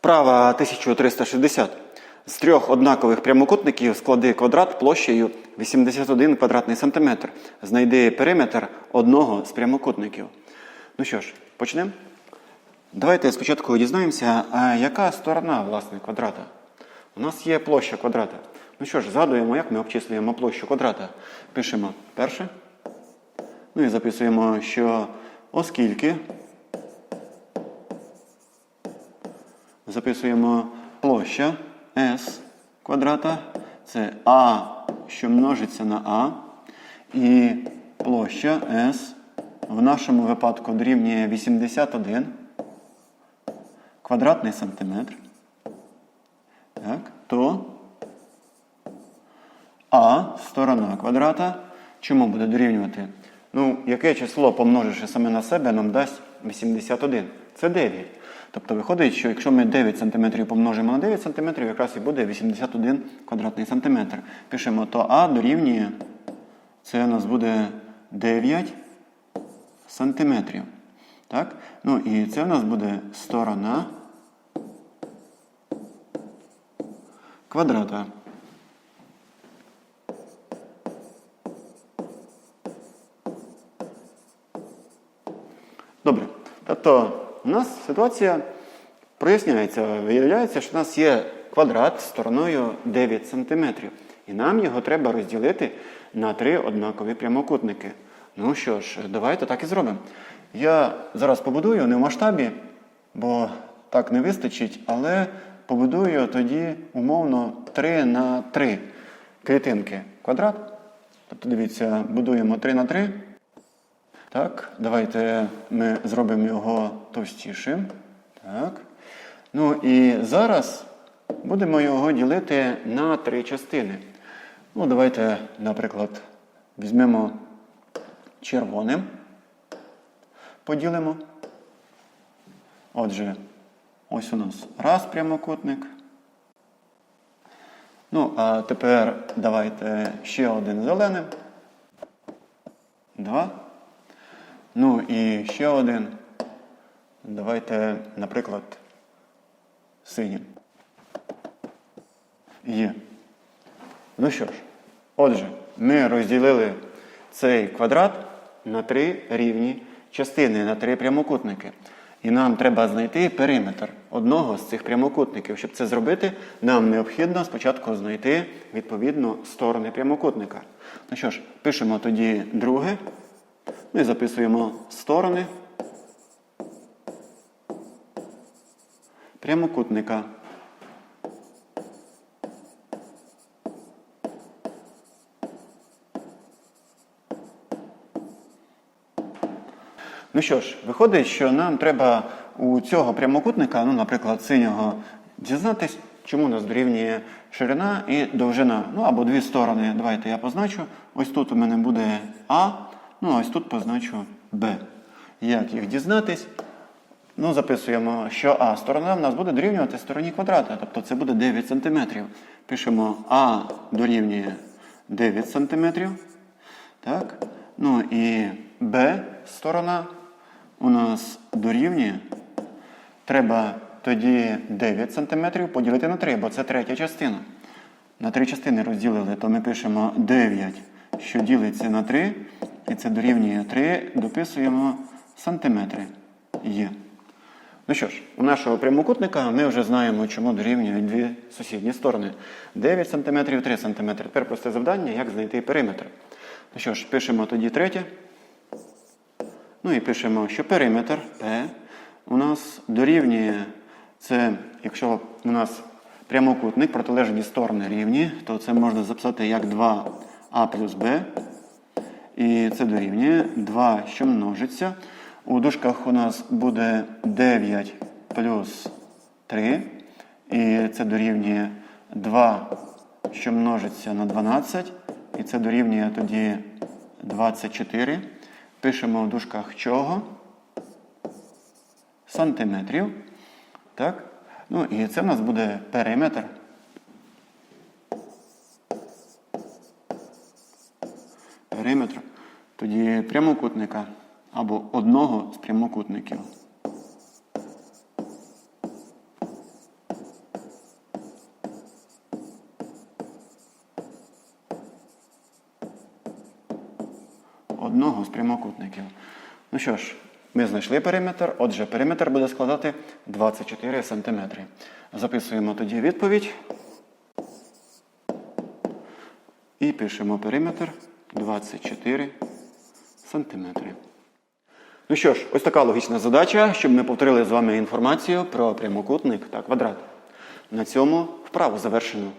Вправа 1360. З трьох однакових прямокутників склади квадрат площею 81 квадратний сантиметр. Знайди периметр одного з прямокутників. Ну що ж, почнемо. Давайте спочатку дізнаємося, яка сторона власне квадрата. У нас є площа квадрата. Ну що ж, згадуємо, як ми обчислюємо площу квадрата. Пишемо перше. Ну і записуємо, що оскільки записуємо площа S квадрата, це А, що множиться на А, і площа S в нашому випадку дорівнює 81 квадратний сантиметр. Так, то А сторона квадрата чому буде дорівнювати? Ну, яке число, помноживши саме на себе, нам дасть 81. Це 9. Тобто виходить, що якщо ми 9 см помножимо на 9 см, якраз і буде 81 квадратний сантиметр. Пишемо, то А дорівнює, це у нас буде 9 сантиметрів. Так? Ну і це у нас буде сторона квадрата. Добре. Тобто нас ситуація проясняється. Виявляється, що у нас є квадрат стороною 9 см. І нам його треба розділити на три однакові прямокутники. Ну що ж, давайте так і зробимо. Я зараз побудую не в масштабі, бо так не вистачить, але побудую тоді умовно 3 на 3 клітинки квадрат. Тобто, дивіться, будуємо 3 на 3. Так, давайте ми зробимо його товстішим. Так. Ну і зараз будемо його ділити на три частини. Ну, давайте, наприклад, візьмемо червоним, поділимо. Отже, ось у нас раз прямокутник. Ну, а тепер давайте ще один зеленим. Два. Ну і ще один. Давайте, наприклад, синім. Є. Ну що ж, отже, ми розділили цей квадрат на три рівні частини, на три прямокутники. І нам треба знайти периметр одного з цих прямокутників. Щоб це зробити, нам необхідно спочатку знайти відповідно сторони прямокутника. Ну що ж, пишемо тоді друге. Ну і записуємо сторони прямокутника. Ну що ж, виходить, що нам треба у цього прямокутника, ну, наприклад, синього, дізнатись, чому у нас дорівнює ширина і довжина. Ну або дві сторони. Давайте я позначу. Ось тут у мене буде А, ну ось тут позначу Б. Як їх дізнатись? Ну, записуємо, що А сторона в нас буде дорівнювати стороні квадрата. Тобто це буде 9 см. Пишемо А дорівнює 9 см. Так? Ну і Б сторона у нас дорівнює. Треба тоді 9 см поділити на 3, бо це третя частина. На три частини розділили, то ми пишемо 9, що ділиться на 3, і це дорівнює 3, дописуємо сантиметри. Є. Ну що ж, у нашого прямокутника ми вже знаємо, чому дорівнюють дві сусідні сторони. 9 см, 3 см. Тепер просте завдання, як знайти периметр. Ну що ж, пишемо тоді третє. Ну і пишемо, що периметр P у нас дорівнює, це, якщо у нас прямокутник, протилежні сторони рівні, то це можна записати як 2а плюс b. І це дорівнює 2, що множиться. У дужках у нас буде 9 плюс 3. І це дорівнює 2, що множиться на 12. І це дорівнює тоді 24. Пишемо в дужках чого? Сантиметрів. Так? Ну і це в нас буде периметр. периметру, тоді прямокутника або одного з прямокутників. Одного з прямокутників. Ну що ж, ми знайшли периметр, отже, периметр буде складати 24 см. Записуємо тоді відповідь і пишемо периметр. 24 сантиметри. Ну що ж, ось така логічна задача, щоб ми повторили з вами інформацію про прямокутник та квадрат. На цьому вправу завершено.